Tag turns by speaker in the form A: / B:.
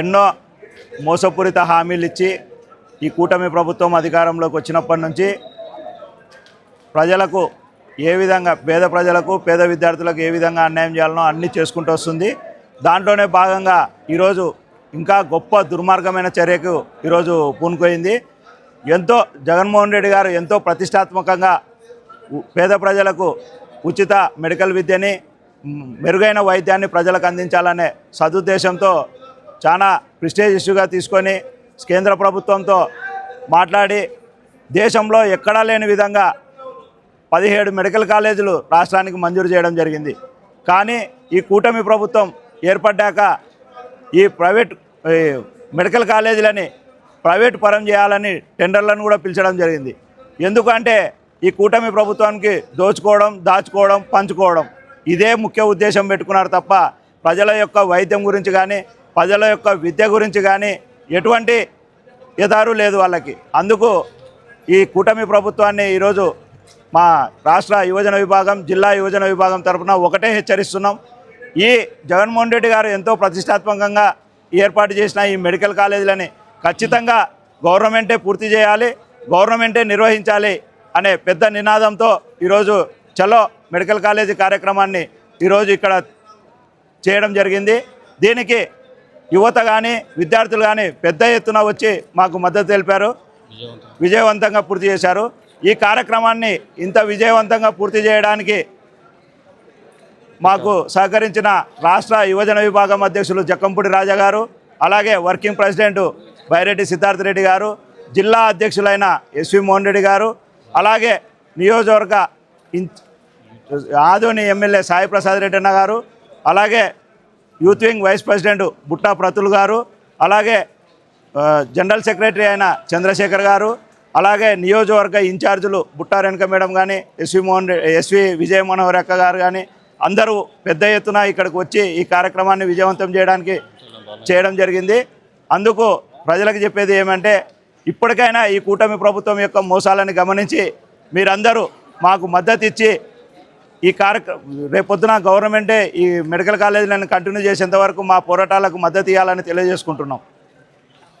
A: ఎన్నో మోసపూరిత హామీలు ఇచ్చి ఈ కూటమి ప్రభుత్వం అధికారంలోకి వచ్చినప్పటి నుంచి ప్రజలకు ఏ విధంగా పేద ప్రజలకు పేద విద్యార్థులకు ఏ విధంగా అన్యాయం చేయాలనో అన్నీ చేసుకుంటూ వస్తుంది. దాంట్లోనే భాగంగా ఈరోజు ఇంకా గొప్ప దుర్మార్గమైన చర్యకు ఈరోజు పూనుకోయింది ఎంతో జగన్మోహన్ రెడ్డి గారు ఎంతో ప్రతిష్టాత్మకంగా పేద ప్రజలకు ఉచిత మెడికల్ విద్యని మెరుగైన వైద్యాన్ని ప్రజలకు అందించాలనే సదుద్దేశంతో చాలా ప్రిస్టేజ్ ఇష్యూగా తీసుకొని కేంద్ర ప్రభుత్వంతో మాట్లాడి దేశంలో ఎక్కడా లేని విధంగా పదిహేడు మెడికల్ కాలేజీలు రాష్ట్రానికి మంజూరు చేయడం జరిగింది. కానీ ఈ కూటమి ప్రభుత్వం ఏర్పడ్డాక ఈ ప్రైవేట్ మెడికల్ కాలేజీలని ప్రైవేట్ పరం చేయాలని టెండర్లను కూడా పిలిచడం జరిగింది. ఎందుకంటే ఈ కూటమి ప్రభుత్వానికి దోచుకోవడం దాచుకోవడం పంచుకోవడం ఇదే ముఖ్య ఉద్దేశం పెట్టుకున్నారు తప్ప ప్రజల యొక్క వైద్యం గురించి కానీ ప్రజల యొక్క విద్య గురించి కానీ ఎటువంటి ఎదారు లేదు వాళ్ళకి. అందుకు ఈ కూటమి ప్రభుత్వాన్ని ఈరోజు మా రాష్ట్ర యువజన విభాగం జిల్లా యువజన విభాగం తరఫున ఒకటే హెచ్చరిస్తున్నాం. ఈ జగన్మోహన్ రెడ్డి గారు ఎంతో ప్రతిష్టాత్మకంగా ఏర్పాటు చేసిన ఈ మెడికల్ కాలేజీలని ఖచ్చితంగా గవర్నమెంటే పూర్తి చేయాలి గవర్నమెంటే నిర్వహించాలి అనే పెద్ద నినాదంతో ఈరోజు చలో మెడికల్ కాలేజీ కార్యక్రమాన్ని ఈరోజు ఇక్కడ చేయడం జరిగింది. దీనికి యువత కానీ విద్యార్థులు కానీ పెద్ద ఎత్తున వచ్చి మాకు మద్దతు తెలిపారు. విజయవంతంగా పూర్తి చేశారు. ఈ కార్యక్రమాన్ని ఇంత విజయవంతంగా పూర్తి చేయడానికి మాకు సహకరించిన రాష్ట్ర యువజన విభాగం అధ్యక్షులు జక్కంపూడి రాజా గారు అలాగే వర్కింగ్ ప్రెసిడెంట్ బైరెడ్డి సిద్ధార్థ రెడ్డి గారు జిల్లా అధ్యక్షులైన ఎస్వి మోహన్ రెడ్డి గారు అలాగే నియోజకవర్గ ఇన్- ఆదోని ఎమ్మెల్యే సాయి ప్రసాద్ రెడ్డి అన్న గారు అలాగే youth wing vice president Butta Pratul గారు అలాగే జనరల్ సెక్రటరీ అయిన చంద్రశేఖర్ గారు అలాగే నియోజకవర్గ ఇన్ఛార్జీలు బుట్టా రేణుక మేడం కానీ ఎస్వి మోహన్ ఎస్వి విజయ మనోహర్ అక్క గారు కానీ అందరూ పెద్ద ఎత్తున ఇక్కడికి వచ్చి ఈ కార్యక్రమాన్ని విజయవంతం చేయడానికి చేయడం జరిగింది. అందుకు ప్రజలకు చెప్పేది ఏమంటే ఇప్పటికైనా ఈ కూటమి ప్రభుత్వం యొక్క మోసాలను గమనించి మీరందరూ మాకు మద్దతు ఇచ్చి ఈ కార్యక్రమం రేపొద్దున గవర్నమెంటే ఈ మెడికల్ కాలేజీలను కంటిన్యూ చేసేంత వరకు మా పోరాటాలకు మద్దతు ఇవ్వాలని తెలియజేసుకుంటున్నాం.